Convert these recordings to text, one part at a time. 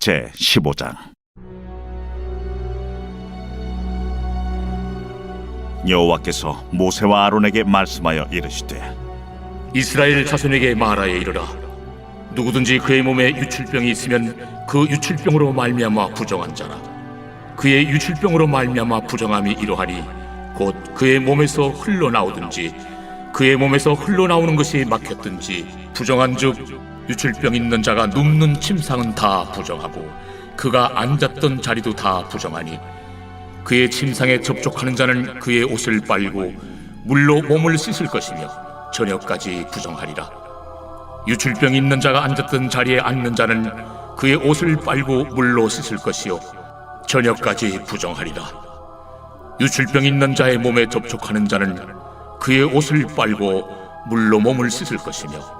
제 15장. 여호와께서 모세와 아론에게 말씀하여 이르시되 이스라엘 자손에게 말하여 이르라. 누구든지 그의 몸에 유출병이 있으면 그 유출병으로 말미암아 부정한 자라. 그의 유출병으로 말미암아 부정함이 이러하니 곧 그의 몸에서 흘러나오든지 그의 몸에서 흘러나오는 것이 막혔든지 부정한 즉 유출병 있는 자가 눕는 침상은 다 부정하고 그가 앉았던 자리도 다 부정하니 그의 침상에 접촉하는 자는 그의 옷을 빨고 물로 몸을 씻을 것이며 저녁까지 부정하리라. 유출병 있는 자가 앉았던 자리에 앉는 자는 그의 옷을 빨고 물로 씻을 것이요 저녁까지 부정하리라. 유출병 있는 자의 몸에 접촉하는 자는 그의 옷을 빨고 물로 몸을 씻을 것이며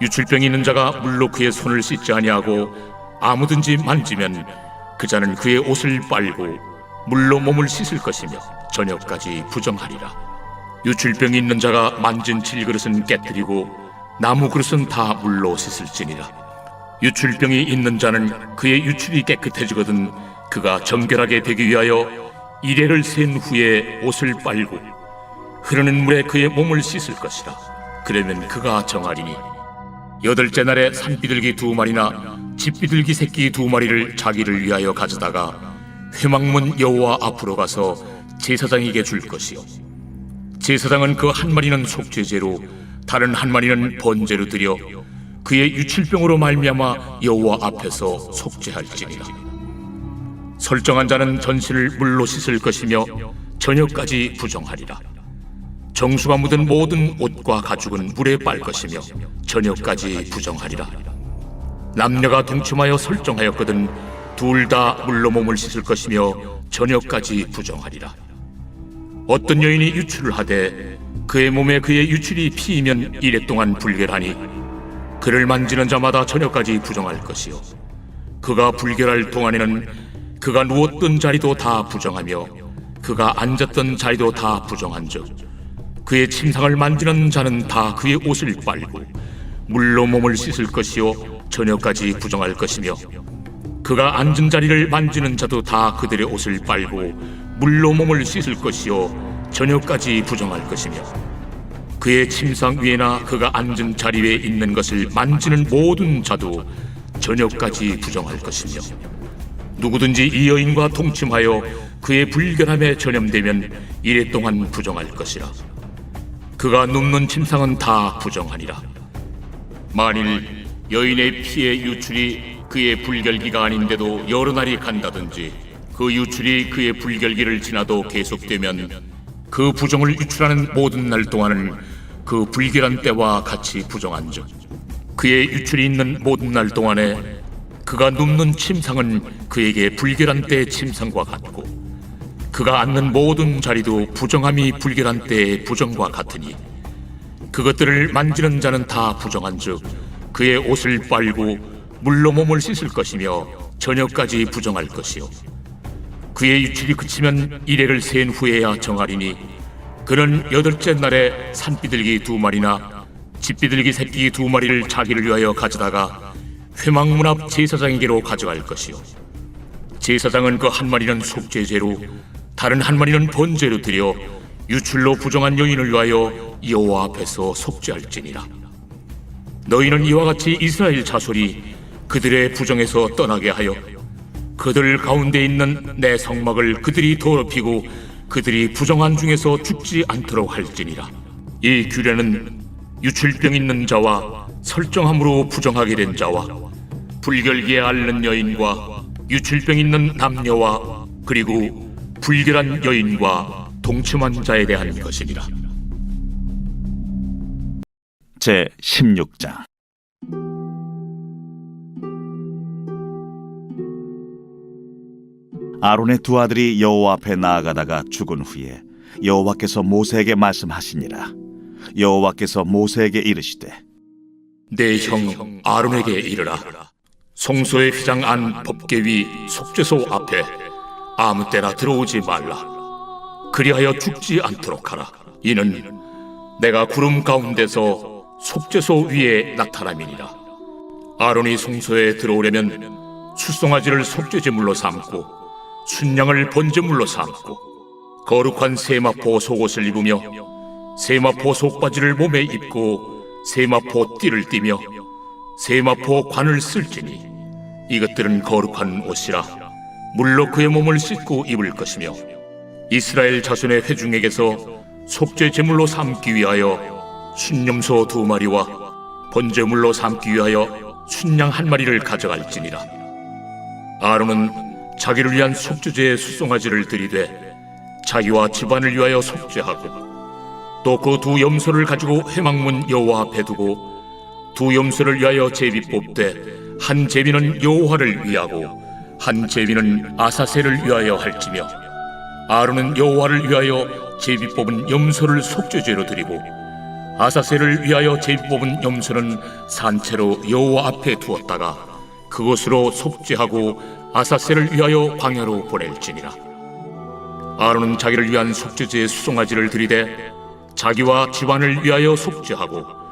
유출병이 있는 자가 물로 그의 손을 씻지 아니하고 아무든지 만지면 그 자는 그의 옷을 빨고 물로 몸을 씻을 것이며 저녁까지 부정하리라. 유출병이 있는 자가 만진 질그릇은 깨뜨리고 나무 그릇은 다 물로 씻을지니라. 유출병이 있는 자는 그의 유출이 깨끗해지거든 그가 정결하게 되기 위하여 이래를 센 후에 옷을 빨고 흐르는 물에 그의 몸을 씻을 것이라. 그러면 그가 정하리니 여덟째 날에 산비둘기 두 마리나 집비둘기 새끼 두 마리를 자기를 위하여 가져다가 회막문 여호와 앞으로 가서 제사장에게 줄 것이요. 제사장은 그 한 마리는 속죄제로 다른 한 마리는 번제로 드려 그의 유출병으로 말미암아 여호와 앞에서 속죄할지니라. 설정한 자는 전신을 물로 씻을 것이며 저녁까지 부정하리라 정수가 묻은 모든 옷과 가죽은 물에 빨 것이며 저녁까지 부정하리라 남녀가 동침하여 설정하였거든 둘 다 물로 몸을 씻을 것이며 저녁까지 부정하리라. 어떤 여인이 유출을 하되 그의 몸에 그의 유출이 피이면 이래 동안 불결하니 그를 만지는 자마다 저녁까지 부정할 것이요 그가 불결할 동안에는 그가 누웠던 자리도 다 부정하며 그가 앉았던 자리도 다 부정한 즉 그의 침상을 만지는 자는 다 그의 옷을 빨고 물로 몸을 씻을 것이요 저녁까지 부정할 것이며 그가 앉은 자리를 만지는 자도 다 그들의 옷을 빨고 물로 몸을 씻을 것이요 저녁까지 부정할 것이며 그의 침상 위에나 그가 앉은 자리 위에 있는 것을 만지는 모든 자도 저녁까지 부정할 것이며 누구든지 이 여인과 동침하여 그의 불결함에 전염되면 이래 동안 부정할 것이라 그가 눕는 침상은 다 부정하니라. 만일 여인의 피의 유출이 그의 불결기가 아닌데도 여러 날이 간다든지 그 유출이 그의 불결기를 지나도 계속되면 그 부정을 유출하는 모든 날 동안은 그 불결한 때와 같이 부정한즉 그의 유출이 있는 모든 날 동안에 그가 눕는 침상은 그에게 불결한 때의 침상과 같고 그가 앉는 모든 자리도 부정함이 불결한 때의 부정과 같으니 그것들을 만지는 자는 다 부정한즉 그의 옷을 빨고 물로 몸을 씻을 것이며 저녁까지 부정할 것이요. 그의 유출이 그치면 이래를 센 후에야 정하리니 그는 여덟째 날에 산비둘기 두 마리나 집비둘기 새끼 두 마리를 자기를 위하여 가져다가 회막문 앞 제사장에게로 가져갈 것이요. 제사장은 그 한 마리는 속죄제로 다른 한 마리는 번제로 드려 유출로 부정한 여인을 위하여 여호와 앞에서 속죄할지니라. 너희는 이와 같이 이스라엘 자손이 그들의 부정에서 떠나게 하여 그들 가운데 있는 내 성막을 그들이 더럽히고 그들이 부정한 중에서 죽지 않도록 할지니라. 이 규례는 유출병 있는 자와 설정함으로 부정하게 된 자와 불결기에 앓는 여인과 유출병 있는 남녀와 그리고 불결한 여인과 동침한 자에 대한 것이니라. 제 16장. 아론의 두 아들이 여호와 앞에 나아가다가 죽은 후에 여호와께서 모세에게 말씀하시니라. 여호와께서 모세에게 이르시되 내 형 아론에게 이르라. 성소의 휘장 안 법계 위 속죄소 앞에 아무 때나 들어오지 말라. 그리하여 죽지 않도록 하라. 이는 내가 구름 가운데서 속죄소 위에 나타남이니라. 아론이 성소에 들어오려면 수송아지를 속죄제물로 삼고 순양을 번제물로 삼고 거룩한 세마포 속옷을 입으며 세마포 속바지를 몸에 입고 세마포 띠를 띠며 세마포 관을 쓸지니 이것들은 거룩한 옷이라 물로 그의 몸을 씻고 입을 것이며 이스라엘 자손의 회중에게서 속죄 제물로 삼기 위하여 순념소 두 마리와 번제물로 삼기 위하여 순양 한 마리를 가져갈지니라. 아론은 자기를 위한 속죄제의 수송아지를 들이되 자기와 집안을 위하여 속죄하고 또 그 두 염소를 가지고 회막문 여호와 앞에 두고 두 염소를 위하여 제비 뽑되 한 제비는 여호와를 위하고 한 제비는 아사셀을 위하여 할지며 아론은 여호와를 위하여 제비 뽑은 염소를 속죄제로 드리고 아사셀을 위하여 제비 뽑은 염소는 산채로 여호와 앞에 두었다가 그것으로 속죄하고 아사셀을 위하여 광야로 보낼지니라. 아론은 자기를 위한 속죄제의 수송아지를 들이되 자기와 집안을 위하여 속죄하고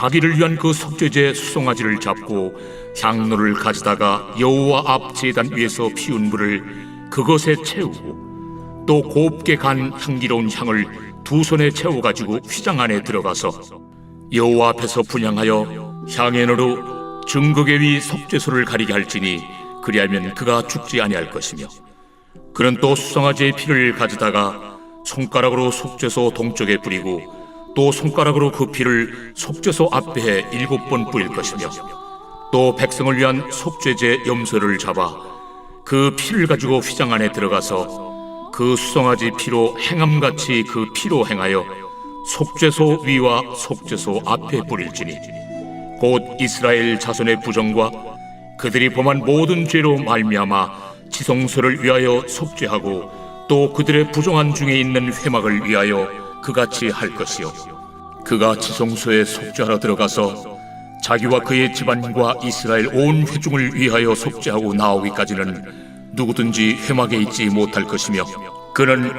자기를 위한 그 속죄제 수송아지를 잡고 향로를 가지다가 여호와 앞 제단 위에서 피운 불을 그것에 채우고 또 곱게 간 향기로운 향을 두 손에 채워 가지고 휘장 안에 들어가서 여호와 앞에서 분양하여 향연으로 증거계 위 속죄소를 가리게 할지니 그리하면 그가 죽지 아니할 것이며 그는 또 수송아지의 피를 가져다가 손가락으로 속죄소 동쪽에 뿌리고 또 손가락으로 그 피를 속죄소 앞에 일곱 번 뿌릴 것이며 또 백성을 위한 속죄제 염소를 잡아 그 피를 가지고 휘장 안에 들어가서 그 수송아지 피로 행함같이 그 피로 행하여 속죄소 위와 속죄소 앞에 뿌릴지니 곧 이스라엘 자손의 부정과 그들이 범한 모든 죄로 말미암아 지성소를 위하여 속죄하고 또 그들의 부정한 중에 있는 회막을 위하여 그같이 할 것이요. 그가 지성소에 속죄하러 들어가서 자기와 그의 집안과 이스라엘 온 회중을 위하여 속죄하고 나오기까지는 누구든지 회막에 있지 못할 것이며 그는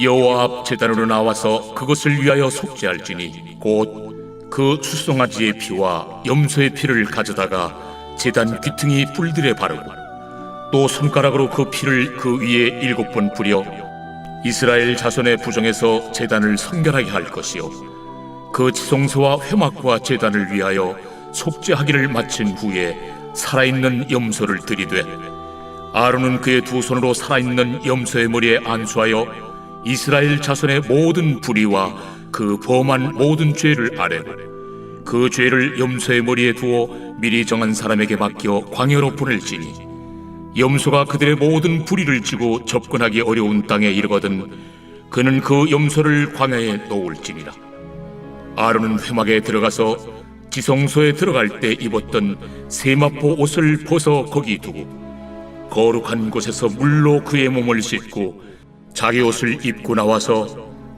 여호와 앞 제단으로 나와서 그것을 위하여 속죄할지니 곧 그 수송아지의 피와 염소의 피를 가져다가 제단 귀퉁이 뿔들에 바르고 또 손가락으로 그 피를 그 위에 일곱 번 뿌려 이스라엘 자손의 부정에서 제단을 성결하게 할 것이요. 그 지성소와 회막과 제단을 위하여 속죄하기를 마친 후에 살아있는 염소를 들이되 아론은 그의 두 손으로 살아있는 염소의 머리에 안수하여 이스라엘 자손의 모든 불의와 그 범한 모든 죄를 아뢰고 그 죄를 염소의 머리에 두어 미리 정한 사람에게 맡겨 광야로 보낼지니 염소가 그들의 모든 불의를 지고 접근하기 어려운 땅에 이르거든 그는 그 염소를 광야에 놓을지니라. 아론은 회막에 들어가서 지성소에 들어갈 때 입었던 세마포 옷을 벗어 거기 두고 거룩한 곳에서 물로 그의 몸을 씻고 자기 옷을 입고 나와서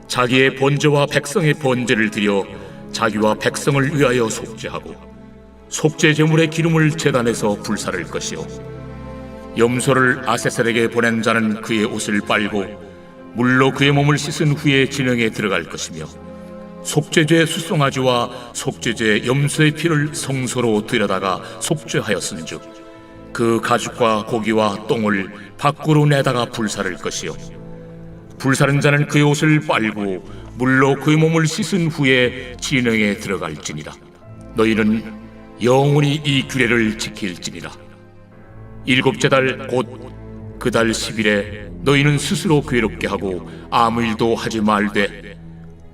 자기의 번제와 백성의 번제를 드려 자기와 백성을 위하여 속죄하고 속죄 제물의 기름을 제단에서 불사를 것이요 염소를 아세셀에게 보낸 자는 그의 옷을 빨고 물로 그의 몸을 씻은 후에 진영에 들어갈 것이며 속죄제 수송아지와 속죄제 염소의 피를 성소로 들여다가 속죄하였은즉 그 가죽과 고기와 똥을 밖으로 내다가 불사를 것이요. 불사른 자는 그의 옷을 빨고 물로 그의 몸을 씻은 후에 진영에 들어갈지니라. 너희는 영원히 이 규례를 지킬지니라 일곱째 달 곧 그 달 10일에 너희는 스스로 괴롭게 하고 아무 일도 하지 말되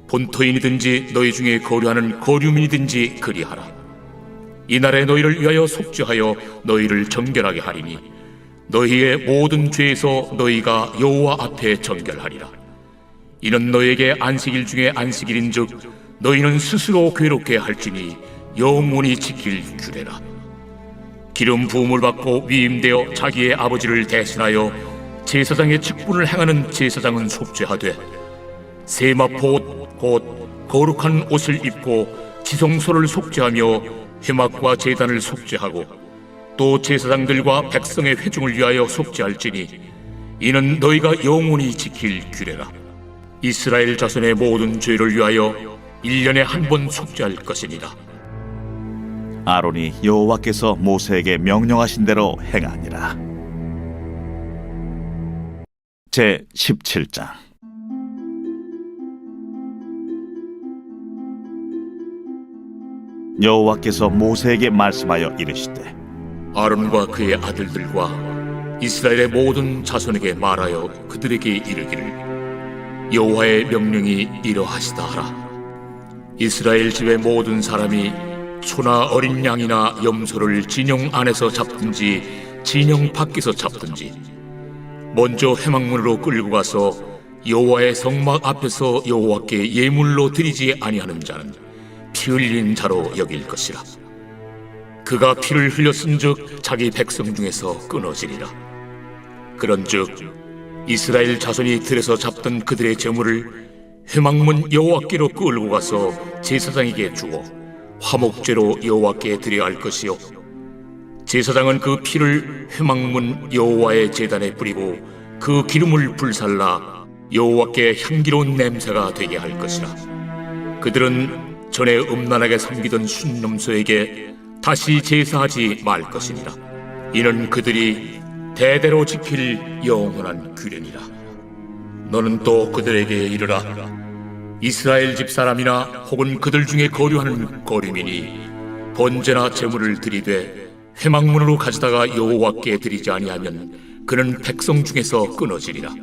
본토인이든지 너희 중에 거류하는 거류민이든지 그리하라. 이날에 너희를 위하여 속죄하여 너희를 정결하게 하리니 너희의 모든 죄에서 너희가 여호와 앞에 정결하리라. 이는 너희에게 안식일 중에 안식일인즉 너희는 스스로 괴롭게 할지니 영원히 지킬 규례라 기름 부음을 받고 위임되어 자기의 아버지를 대신하여 제사장의 직분을 행하는 제사장은 속죄하되 세마포 곧 거룩한 옷을 입고 지성소를 속죄하며 회막과 제단을 속죄하고 또 제사장들과 백성의 회중을 위하여 속죄할지니 이는 너희가 영원히 지킬 규례라. 이스라엘 자손의 모든 죄를 위하여 일년에 한 번 속죄할 것이니라 아론이 여호와께서 모세에게 명령하신 대로 행하니라. 제 17장 여호와께서 모세에게 말씀하여 이르시되 아론과 그의 아들들과 이스라엘의 모든 자손에게 말하여 그들에게 이르기를 여호와의 명령이 이러하시다 하라 이스라엘 집의 모든 사람이 소나 어린 양이나 염소를 진영 안에서 잡든지 진영 밖에서 잡든지 먼저 회막문으로 끌고 가서 여호와의 성막 앞에서 여호와께 예물로 드리지 아니하는 자는 피 흘린 자로 여길 것이라 그가 피를 흘렸은즉 자기 백성 중에서 끊어지리라. 그런즉 이스라엘 자손이 들에서 잡던 그들의 재물을 회막문 여호와께로 끌고 가서 제사장에게 주어 화목제로 여호와께 드려야 할 것이요 제사장은 그 피를 회막문 여호와의 제단에 뿌리고 그 기름을 불살라 여호와께 향기로운 냄새가 되게 할 것이라. 그들은 전에 음란하게 섬기던 순놈소에게 다시 제사하지 말 것이니라. 이는 그들이 대대로 지킬 영원한 규례니라. 너는 또 그들에게 이르라. 이스라엘 집 사람이나 혹은 그들 중에 거류하는 거류민이 번제나 제물을 드리되 회막문으로 가져다가 여호와께 드리지 아니하면 그는 백성 중에서 끊어지리라.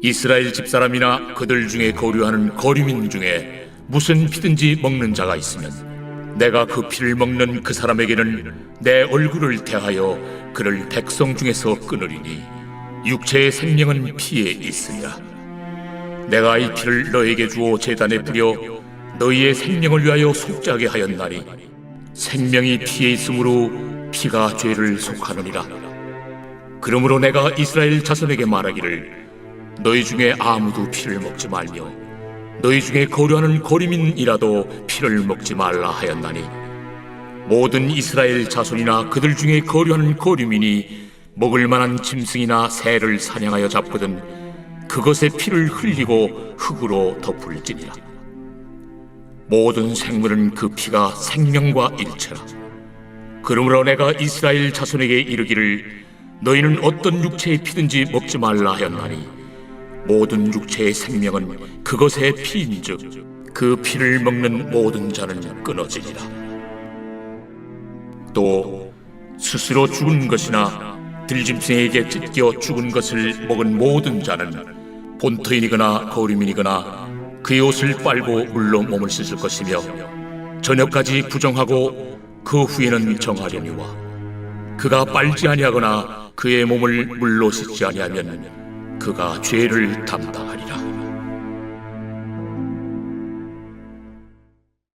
이스라엘 집 사람이나 그들 중에 거류하는 거류민 중에 무슨 피든지 먹는 자가 있으면 내가 그 피를 먹는 그 사람에게는 내 얼굴을 대하여 그를 백성 중에서 끊으리니 육체의 생명은 피에 있으리라 내가 이 피를 너에게 주어 제단에 뿌려 너희의 생명을 위하여 속죄하게 하였나니 생명이 피에 있으므로 피가 죄를 속하느니라. 그러므로 내가 이스라엘 자손에게 말하기를 너희 중에 아무도 피를 먹지 말며 너희 중에 거류하는 거리민이라도 피를 먹지 말라 하였나니 모든 이스라엘 자손이나 그들 중에 거류하는 거류민이 먹을 만한 짐승이나 새를 사냥하여 잡거든 그것의 피를 흘리고 흙으로 덮을지니라 모든 생물은 그 피가 생명과 일체라 그러므로 내가 이스라엘 자손에게 이르기를 너희는 어떤 육체의 피든지 먹지 말라 하였나니 모든 육체의 생명은 그것의 피인즉 그 피를 먹는 모든 자는 끊어지리라. 또 스스로 죽은 것이나 들짐승에게 찢겨 죽은 것을 먹은 모든 자는 본토인이거나 거리민이거나 그의 옷을 빨고 물로 몸을 씻을 것이며 저녁까지 부정하고 그 후에는 정하려니와 그가 빨지 아니하거나 그의 몸을 물로 씻지 아니하면 그가 죄를 담당하리라.